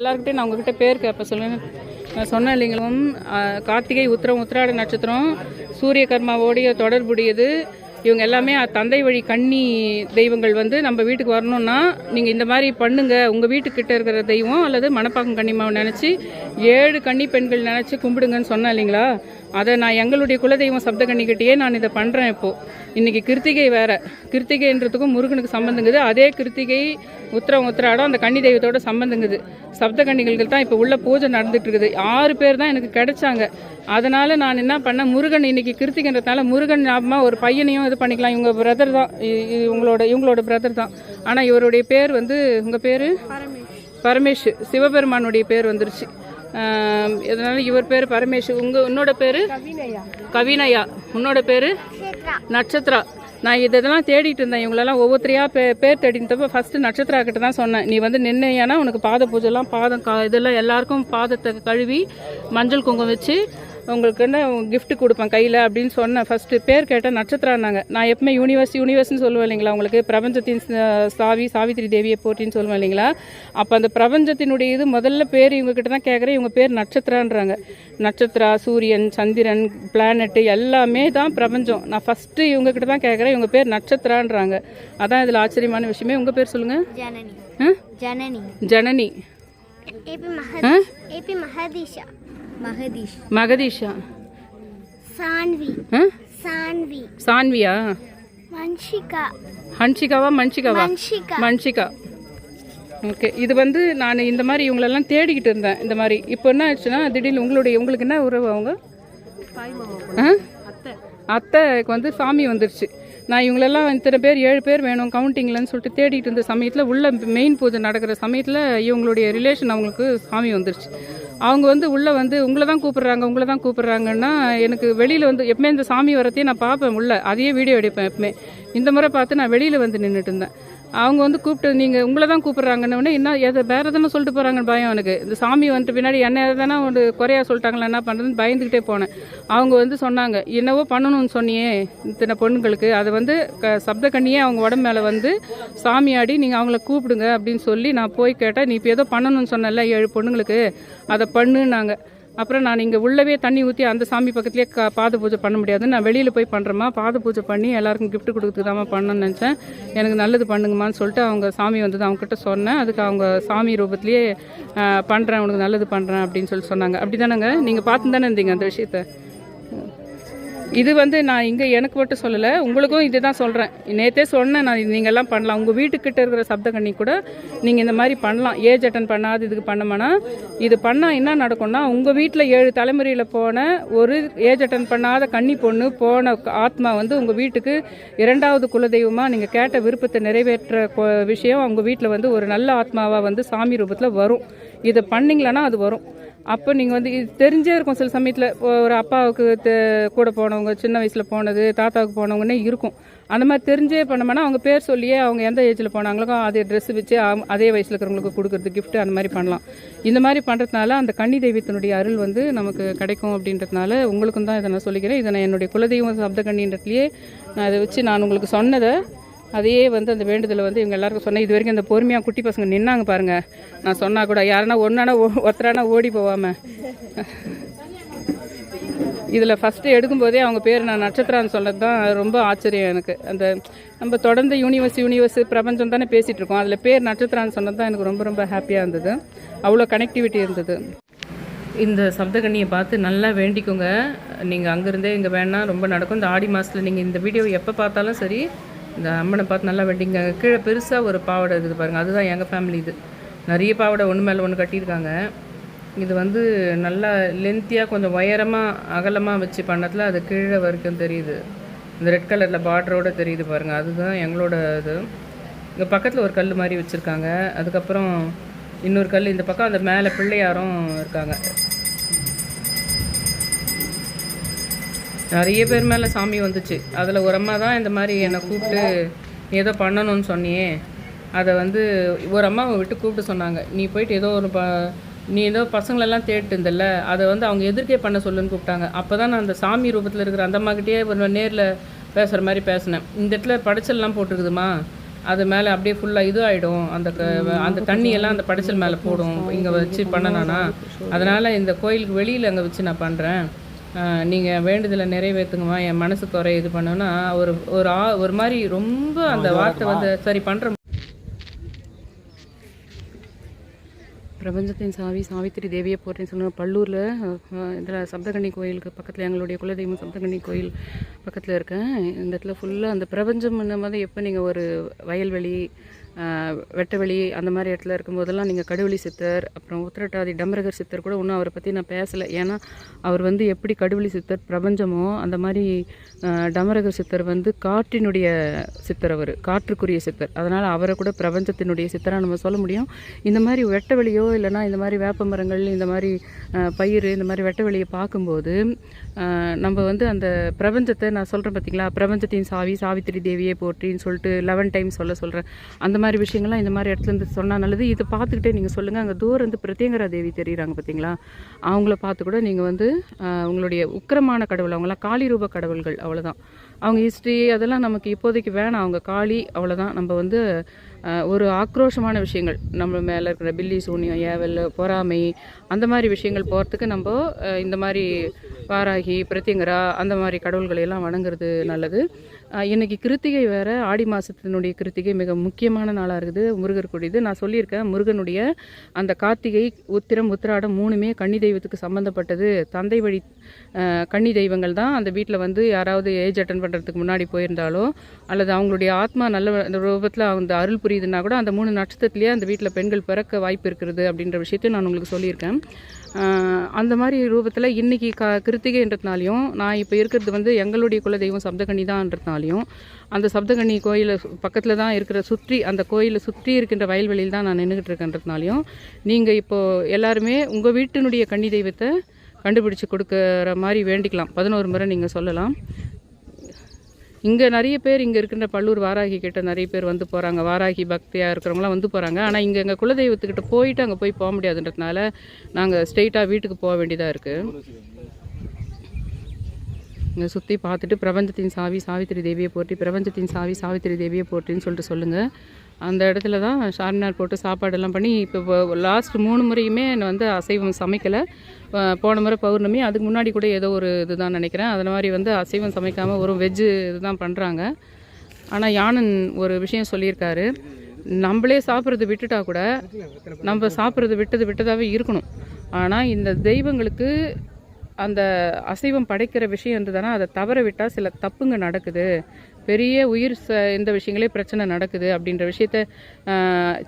எல்லாருக்கிட்டையும் நான் உங்ககிட்ட பேர் கேட்ப சொல்லுவேன். நான் சொன்னேன் இல்லைங்களும் கார்த்திகை உத்திரம் உத்திராட நட்சத்திரம் சூரிய கர்மாவோடைய தொடர்புடையது இவங்க எல்லாமே தந்தை வழி கன்னி தெய்வங்கள் வந்து நம்ம வீட்டுக்கு வரணும்னா நீங்கள் இந்த மாதிரி பண்ணுங்க. உங்கள் வீட்டுக்கிட்ட இருக்கிற தெய்வம் அல்லது மணப்பாக்கம் கன்னிமாவை நினச்சி ஏழு கன்னி பெண்கள் நினச்சி கும்பிடுங்கன்னு சொன்னேன் இல்லைங்களா? அதை நான் எங்களுடைய குலதெய்வம் சப்த கன்னிக்கிட்டேயே நான் இதை பண்ணுறேன் இப்போது இன்றைக்கி கிருத்திகை வேற. கிருத்திகைன்றதுக்கும் முருகனுக்கு சம்பந்தங்குது அதே கிருத்திகை உத்திரம் உத்திராடம் அந்த கன்னி தெய்வத்தோட சம்பந்தங்குது. சப்த கன்னிகளுக்கு தான் இப்போ உள்ள பூஜை நடந்துட்டு இருக்குது ஆறு பேர் தான் எனக்கு கிடைச்சாங்க. அதனால நான் என்ன பண்ணேன் முருகன் இன்னைக்கு கிருத்திகன்றதுனால முருகன் ஞாபகமா ஒரு பையனையும் இது பண்ணிக்கலாம். இவங்க பிரதர் தான். இவங்களோட இவங்களோட பிரதர் தான். ஆனால் இவருடைய பேர் வந்து உங்கள் பேர்? பரமேஷ். சிவபெருமானுடைய பேர் வந்துருச்சு. இதனால இவர் பேர் பரமேஷ். உங்க உன்னோட பேரு? கவினயா உன்னோட பேரு? நட்சத்திரா நான் இதெல்லாம் தேடிட்டு இருந்தேன். இவங்களெல்லாம் ஒவ்வொருத்தரையா பே பேர் தேடினப்ப ஃபஸ்ட்டு நட்சத்திரா கிட்ட தான் சொன்னேன். நீ வந்து நின்னையானா உனக்கு பாத பூஜைலாம் பாதம் கா இதெல்லாம் எல்லாருக்கும் பாதத்தை கழுவி மஞ்சள் குங்குமம் வச்சு உங்களுக்கு என்ன gift கொடுப்பேன் கையில் அப்படின்னு சொன்னேன் ஃபஸ்ட்டு பேர் கேட்டேன் நட்சத்திரான்னாங்க. நான் எப்பவுமே யூனிவர்ஸ் யூனிவர்ஸ்னு சொல்லுவேன் இல்லைங்களா? உங்களுக்கு பிரபஞ்சத்தின் சாவி சாவித்திரி தேவியை போற்றின்னு சொல்லுவேன் இல்லைங்களா? அப்போ அந்த பிரபஞ்சத்தினுடைய இது முதல்ல பேர் இவங்க கிட்ட தான் கேட்குறேன் இவங்க பேர் நட்சத்திரான்றாங்க. நட்சத்திரா சூரியன் சந்திரன் பிளானெட்டு எல்லாமே தான் பிரபஞ்சம். நான் ஃபஸ்ட்டு இவங்க கிட்ட தான் கேட்குறேன் இவங்க பேர் நட்சத்திரான்றாங்க. அதான் இதில் ஆச்சரியமான விஷயமே. உங்கள் பேர் சொல்லுங்கள் ஜனனி. ஜனனி. ஜனனி. ஏபி மஹதீஷ். மகதீஷா. சான்வி. சான்வி. சான்வியா? மன்ஷிகா ஹன்ஷிகாவா மன்ஷிகாவா? மன்ஷிகா. ஓகே இது வந்து நான் இந்த மாதிரி இவங்களெல்லாம் தேடிக்கிட்டு இருந்தேன் இந்த மாதிரி. இப்போ என்ன ஆச்சுன்னா திடீர்னு உங்களுடைய உங்களுக்கு என்ன உறவு அவங்க? அத்தைக்கு வந்து சாமி வந்துருச்சு. நான் இவங்களெல்லாம் இத்தனை பேர் ஏழு பேர் வேணும் கவுண்டிங்லன்னு சொல்லிட்டு தேடிட்டு இருந்த சமயத்தில் உள்ள மெயின் பூஜை நடக்கிற சமயத்தில் இவங்களுடைய ரிலேஷன் அவங்களுக்கு சாமி வந்துருச்சு. அவங்க வந்து உள்ளே வந்து உங்களை தான் கூப்பிட்றாங்க உங்களை தான் கூப்பிட்றாங்கன்னா எனக்கு வெளியில் வந்து எப்பவுமே இந்த சாமி வரத்தையும் நான் பார்ப்பேன் உள்ளே. அதையே வீடியோ எடுப்பேன் எப்பவுமே. இந்த முறை பார்த்து நான் வெளியில் வந்து நின்றுட்டு இருந்தேன். அவங்க வந்து கூப்பிட்டு நீங்கள் உங்களை தான் கூப்பிட்றாங்கன்னு என்ன எதை வேற எதனா சொல்லிட்டு போகிறாங்கன்னு பயம் எனக்கு. இந்த சாமி வந்துட்டு பின்னாடி என்ன எதனா ஒரு குறையா சொல்லிட்டாங்களா என்ன பண்ணுறதுன்னு பயந்துக்கிட்டே போனேன். அவங்க வந்து சொன்னாங்க என்னவோ பண்ணணும்னு சொன்னியே இத்தனை பொண்ணுங்களுக்கு. அதை வந்து க சப்த கண்ணியே அவங்க உடம்பு மேலே வந்து சாமியாடி நீங்கள் அவங்கள கூப்பிடுங்க அப்படின்னு சொல்லி நான் போய் கேட்டேன். நீ இப்போ ஏதோ பண்ணணும்னு சொன்னல ஏழு பொண்ணுங்களுக்கு. அதை பண்ணுன்னாங்க. அப்புறம் நான் இங்கே உள்ளவே தண்ணி ஊற்றி அந்த சாமி பக்கத்துலேயே க பாத பூஜை பண்ண முடியாது. நான் வெளியில் போய் பண்ணுறேம்மா பாத பூஜை பண்ணி எல்லாருக்கும் கிஃப்ட் கொடுக்குறதுக்கு தான் பண்ணணும்னு நினச்சேன். எனக்கு நல்லது பண்ணுங்கம்மான்னு சொல்லிட்டு அவங்க சாமி வந்தது அவங்ககிட்ட சொன்னேன். அதுக்கு அவங்க சாமி ரூபத்துலேயே பண்ணுறேன் உனக்கு நல்லது பண்ணுறேன் அப்படின்னு சொல்லி சொன்னாங்க. அப்படி தானேங்க நீங்கள் பார்த்து தானே இருந்தீங்க அந்த விஷயத்தை? இது வந்து நான் இங்கே எனக்கு மட்டும் சொல்லலை உங்களுக்கும் இது தான் சொல்கிறேன் நேற்றே சொன்னேன் நான் நீங்கள்லாம் பண்ணலாம். உங்கள் வீட்டுக்கிட்ட இருக்கிற சப்த கண்ணி கூட நீங்கள் இந்த மாதிரி பண்ணலாம். ஏஜ் அட்டன் பண்ணாது இதுக்கு பண்ணமானா இது பண்ணால் என்ன நடக்கும்னா உங்கள் வீட்டில் ஏழு தலைமுறையில் போன ஒரு ஏஜ் அட்டன் பண்ணாத கன்னி பொண்ணு போன ஆத்மா வந்து உங்கள் வீட்டுக்கு இரண்டாவது குலதெய்வமாக நீங்கள் கேட்ட விருப்பத்தை நிறைவேற்ற விஷயம் உங்கள் வீட்டில் வந்து ஒரு நல்ல ஆத்மாவாக வந்து சாமி ரூபத்தில் வரும். இதை பண்ணிங்களன்னா அது வரும். அப்போ நீங்கள் வந்து இது தெரிஞ்சே இருக்கும். சில சமயத்தில் ஒரு அப்பாவுக்கு தெ- கூட போனவங்க சின்ன வயசில் போனது தாத்தாவுக்கு போனவங்கன்னே இருக்கும். அந்த மாதிரி தெரிஞ்சே பண்ணோம்னா அவங்க பேர் சொல்லியே அவங்க எந்த ஏஜில் போனாங்களோ அதே ட்ரெஸ் வச்சு அதே வயசில் இருக்கிறவங்களுக்கு கொடுக்குறது கிஃப்ட் அந்த மாதிரி பண்ணலாம். இந்த மாதிரி பண்ணுறதுனால அந்த கன்னி தெய்வத்தினுடைய அருள் வந்து நமக்கு கிடைக்கும் அப்படின்றதுனால உங்களுக்கும் தான் இதை நான் சொல்லிக்கிறேன். இதை நான் என்னுடைய குலதெய்வம் சப்த கண்ணின்றதுலேயே நான் இதை வச்சு நான் உங்களுக்கு சொன்னதை அதையே வந்து அந்த வேண்டுதலை வந்து இவங்க எல்லாருக்கும் சொன்னேன். இது வரைக்கும் அந்த பொறுமையாக குட்டி பசங்க நின்னாங்க பாருங்க. நான் சொன்னா கூட யாருன்னா ஒன்னானா ஒருத்தரானா ஓடி போவாம. இதில் ஃபஸ்ட்டு எடுக்கும்போதே அவங்க பேர் நான் நட்சத்திரம்னு சொன்னது தான் ரொம்ப ஆச்சரியம் எனக்கு. அந்த நம்ம தொடர்ந்து யூனிவர்ஸ் யூனிவர்ஸ் பிரபஞ்சம் தானே பேசிகிட்டு இருக்கோம். அதில் பேர் நட்சத்திரம்னு சொன்னது தான் எனக்கு ரொம்ப ரொம்ப ஹாப்பியாக இருந்தது. அவ்வளோ கனெக்டிவிட்டி இருந்தது. இந்த சப்தகண்ணியை பார்த்து நல்லா வேண்டிக்கோங்க. நீங்கள் அங்கேருந்தே இங்கே வேணால் ரொம்ப நடக்கும். இந்த ஆடி மாதத்தில் நீங்கள் இந்த வீடியோ எப்போ பார்த்தாலும் சரி இந்த அம்மனை பார்த்து நல்லா வெட்டிங்க கீழே பெருசாக ஒரு பாவாடை இருக்குது பாருங்கள் அதுதான் எங்கள் ஃபேமிலி இது. நிறைய பாவாடை ஒன்று மேலே ஒன்று கட்டியிருக்காங்க. இது வந்து நல்லா லென்த்தியாக கொஞ்சம் உயரமாக அகலமாக வச்சு பண்ணதில் அது கீழே வரைக்கும் தெரியுது. இந்த ரெட் கலரில் பார்டரோடு தெரியுது பாருங்கள் அதுதான் எங்களோட இது. இங்கே பக்கத்தில் ஒரு கல் மாதிரி வச்சுருக்காங்க. அதுக்கப்புறம் இன்னொரு கல் இந்த பக்கம் அந்த மேலே பிள்ளையாரும் இருக்காங்க. நிறைய பேர் மேலே சாமி வந்துச்சு. அதில் ஒரு அம்மா தான் இந்த மாதிரி என்னை கூப்பிட்டு நீ ஏதோ பண்ணணும்னு சொன்னியே. அதை வந்து ஒரு அம்மாவை விட்டு கூப்பிட்டு சொன்னாங்க. நீ போயிட்டு ஏதோ ஒரு ப நீ ஏதோ பசங்களெல்லாம் தேடிட்டு இருந்தல்ல அதை வந்து அவங்க எதிர்க்கே பண்ண சொல்லுன்னு கூப்பிட்டாங்க. அப்போ தான் நான் அந்த சாமி ரூபத்தில் இருக்கிற அந்த அம்மாக்கிட்டே ஒரு நேரில் பேசுகிற மாதிரி பேசினேன். இந்த இடத்துல படைச்சல்லாம் போட்டிருக்குதுமா? அது மேலே அப்படியே ஃபுல்லாக இது ஆகிடும் அந்த க அந்த தண்ணியெல்லாம் அந்த படைச்சல் மேலே போடும். இங்கே வச்சு பண்ணனானா? அதனால் இந்த கோயிலுக்கு வெளியில் அங்கே வச்சு நான் பண்ணுறேன் நீங்கள் வேண்டுதலை நிறைவேற்றுங்கம்மா என் மனசு குறை இது பண்ணோன்னா ஒரு ஒரு ஆ ஒரு மாதிரி ரொம்ப அந்த வார்த்தை வந்து சரி பண்ணுற பிரபஞ்சத்தின் சாவி சாவித்திரி தேவியை போட்டேன்னு சொன்ன பல்லூரில் இதில் சப்தகன்னி கோயிலுக்கு பக்கத்தில் எங்களுடைய குலதெய்வம் சப்தகன்னி கோயில் பக்கத்தில் இருக்கேன். இந்த இடத்துல ஃபுல்லாக அந்த பிரபஞ்சம் மாதிரி எப்போ நீங்கள் ஒரு வயல்வெளி வெட்டவெளி அந்த மாதிரி இடத்துல இருக்கும்போதெல்லாம் நீங்கள் கடுவெளி சித்தர் அப்புறம் உத்திரட்டாதி டம்பரகர் சித்தர் கூட ஒன்றும் அவரை பற்றி நான் பேசலை. ஏன்னா அவர் வந்து எப்படி கடுவெளி சித்தர் பிரபஞ்சமோ அந்த மாதிரி டமரகர் சித்தர் வந்து காற்றினுடைய சித்தர் அவர் காற்றுக்குரிய சித்தர். அதனால் அவரை கூட பிரபஞ்சத்தினுடைய சித்தராக நம்ம சொல்ல முடியும். இந்த மாதிரி வெட்டவெளியோ வெளியோ இல்லைன்னா இந்த மாதிரி வேப்ப மரங்கள் இந்த மாதிரி பயிர் இந்த மாதிரி வெட்ட வெளியை பார்க்கும்போது நம்ம வந்து அந்த பிரபஞ்சத்தை நான் சொல்கிறேன் பார்த்தீங்களா பிரபஞ்சத்தின் சாவி சாவித்திரி தேவியே போற்றின்னு சொல்லிட்டு லெவன் டைம் சொல்ல சொல்கிறேன் அந்த மாதிரி விஷயங்கள்லாம் இந்த மாதிரி இடத்துலேருந்து சொன்னால் நல்லது. இதை பார்த்துக்கிட்டே நீங்கள் சொல்லுங்கள் அங்கே தூரம் பிரத்யங்கரா தேவி தெரியுறாங்க பார்த்தீங்களா அவங்கள பார்த்து கூட நீங்கள் வந்து உங்களுடைய உக்கிரமான கடவுள் அவங்களாம் காளி ரூப கடவுள்கள் அவ்வளோதான் அவங்க ஹிஸ்ட்ரி அதெல்லாம் நமக்கு இப்போதைக்கு வேணாம். அவங்க காளி அவ்வளோதான் நம்ம வந்து ஒரு ஆக்ரோஷமான விஷயங்கள். நம்ம மேலே இருக்கிற பில்லி சூனியம் ஏவல் பொறாமை அந்த மாதிரி விஷயங்கள் போகிறதுக்கு நம்ம இந்த மாதிரி வாராகி பிரத்யங்கரா அந்த மாதிரி கடவுள்களையெல்லாம் வணங்குறது நல்லது. இன்றைக்கி கிருத்திகை வேற ஆடி மாதத்தினுடைய கிருத்திகை மிக முக்கியமான நாளாக இருக்குது. முருகர் நான் சொல்லியிருக்கேன் முருகனுடைய அந்த கார்த்திகை உத்திரம் உத்திராடம் மூணுமே கன்னி தெய்வத்துக்கு சம்மந்தப்பட்டது தந்தை வழி கன்னி தெய்வங்கள் தான் அந்த வீட்டில் வந்து யாராவது ஏஜ் அட்டன் பண்ணுறதுக்கு முன்னாடி போயிருந்தாலோ அல்லது அவங்களுடைய ஆத்மா நல்ல ரூபத்தில் அந்த அருள் புரியுதுன்னா கூட அந்த மூணு நட்சத்திரத்துலேயே அந்த வீட்டில் பெண்கள் பிறக்க வாய்ப்பு இருக்கிறது அப்படின்ற விஷயத்தையும் நான் உங்களுக்கு சொல்லியிருக்கேன். அந்த மாதிரி ரூபத்தில் இன்றைக்கி க கிருத்திகைன்றதுனாலையும் நான் இப்போ இருக்கிறது வந்து எங்களுடைய குலதெய்வம் சப்தகண்ணி தான்ன்றதுனாலையும் அந்த சப்தகண்ணி கோயிலை பக்கத்தில் தான் இருக்கிற சுற்றி அந்த கோயிலை சுற்றி இருக்கின்ற வயல்வெளியில் தான் நான் நின்றுக்கிட்டு இருக்கேன்றதுனாலையும் நீங்கள் இப்போது எல்லாருமே உங்கள் வீட்டினுடைய கன்னி தெய்வத்தை கண்டுபிடிச்சு கொடுக்குற மாதிரி வேண்டிக்கலாம். பதினோரு முறை நீங்கள் சொல்லலாம். இங்கே நிறைய பேர் இங்கே இருக்கின்ற பல்லூர் வாராகி கிட்ட நிறைய பேர் வந்து போகிறாங்க வாராகி பக்தியாக இருக்கிறவங்களாம் வந்து போகிறாங்க ஆனால் இங்கே எங்கள் குலதெய்வத்துக்கிட்ட போயிட்டு அங்கே போய் போக முடியாதுன்றதுனால நாங்கள் ஸ்ட்ரெயிட்டாக வீட்டுக்கு போக வேண்டியதாக இருக்குது இங்கே சுற்றி பார்த்துட்டு பிரபஞ்சத்தின் சாவி சாவித்திரி தேவியை போற்றி பிரபஞ்சத்தின் சாவி சாவித்திரி தேவியை போற்றின்னு சொல்லிட்டு சொல்லுங்கள் அந்த இடத்துல தான் சார்மினார் போட்டு சாப்பாடெல்லாம் பண்ணி இப்போ லாஸ்ட் மூணு முறையுமே நான் வந்து அசைவம் சமைக்கலை. போன முறை பௌர்ணமி அதுக்கு முன்னாடி கூட ஏதோ ஒரு இதுதான் நினைக்கிறேன். அது மாதிரி வந்து அசைவம் சமைக்காமல் ஒரு வெஜ்ஜு இதுதான் பண்ணுறாங்க ஆனால் யானன் ஒரு விஷயம் சொல்லியிருக்காரு. நம்மளே சாப்பிட்றது விட்டுட்டா கூட நம்ம சாப்பிட்றது விட்டது விட்டதாகவே இருக்கணும். ஆனால் இந்த தெய்வங்களுக்கு அந்த அசைவம் படைக்கிற விஷயம் இருந்ததுன்னா அதை தவற விட்டால் சில தப்புங்க நடக்குது. பெரிய உயிர் ச இந்த விஷயங்களே பிரச்சனை நடக்குது அப்படின்ற விஷயத்த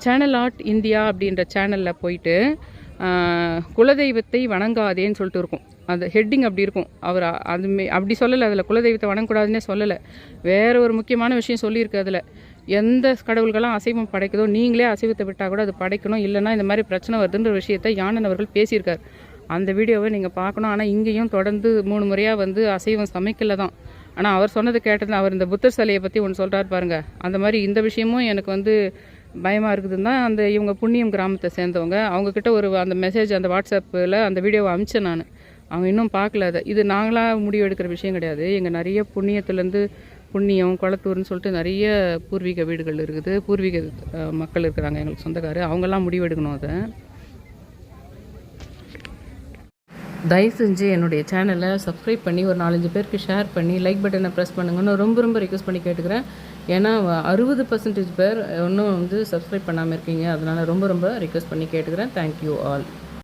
சேனல் ஆர்ட் இந்தியா அப்படின்ற சேனலில் போயிட்டு குலதெய்வத்தை வணங்காதேன்னு சொல்லிட்டு இருக்கும். அந்த ஹெட்டிங் அப்படி இருக்கும். அவர் அது அப்படி சொல்லலை. அதில் குலதெய்வத்தை வணங்கக்கூடாதுன்னே சொல்லலை. வேற ஒரு முக்கியமான விஷயம் சொல்லியிருக்கு அதில். எந்த கடவுள்களாம் அசைவம் படைக்குதோ நீங்களே அசைவத்தை விட்டால் கூட அது படைக்கணும். இல்லைன்னா இந்த மாதிரி பிரச்சனை வருதுன்ற விஷயத்தை யானன் அவர்கள் பேசியிருக்கார். அந்த வீடியோவை நீங்கள் பார்க்கணும். ஆனால் இங்கேயும் தொடர்ந்து மூணு முறையாக வந்து அசைவம் சமைக்கல தான் ஆனால் அவர் சொன்னது கேட்டது அவர் இந்த புத்தர் சிலையை பற்றி ஒன்று சொல்கிறார் பாருங்கள் அந்த மாதிரி இந்த விஷயமும் எனக்கு வந்து பயமாக இருக்குதுன்னு தான் அந்த இவங்க புண்ணியம் கிராமத்தை சேர்ந்தவங்க. அவங்கக்கிட்ட ஒரு அந்த மெசேஜ் அந்த வாட்ஸ்அப்பில் அந்த வீடியோவை அனுப்பிச்சேன் நான். அவங்க இன்னும் பார்க்கல அதை. இது நாங்களாக முடிவு எடுக்கிற விஷயம் கிடையாது. எங்கள் நிறைய புண்ணியத்துலேருந்து புண்ணியம் குளத்தூர்னு சொல்லிட்டு நிறைய பூர்வீக வீடுகள் இருக்குது. பூர்வீக மக்கள் இருக்கிறாங்க எங்களுக்கு சொந்தக்காரர். அவங்கெல்லாம் முடிவு எடுக்கணும் அதை. தயவு செஞ்சு என்னுடைய சேனலை சப்ஸ்கிரைப் பண்ணி ஒரு நாலஞ்சு பேருக்கு ஷேர் பண்ணி லைக் பட்டனை ப்ரெஸ் பண்ணுங்கன்னு ரொம்ப ரொம்ப ரிக்வஸ்ட் பண்ணி கேட்டுக்கிறேன். ஏன்னா அறுபது பர்சன்டேஜ் பேர் இன்னும் வந்து சப்ஸ்கிரைப் பண்ணாமல் இருக்கீங்க. அதனால் ரொம்ப ரொம்ப ரிக்வஸ்ட் பண்ணி கேட்டுக்கிறேன். Thank you all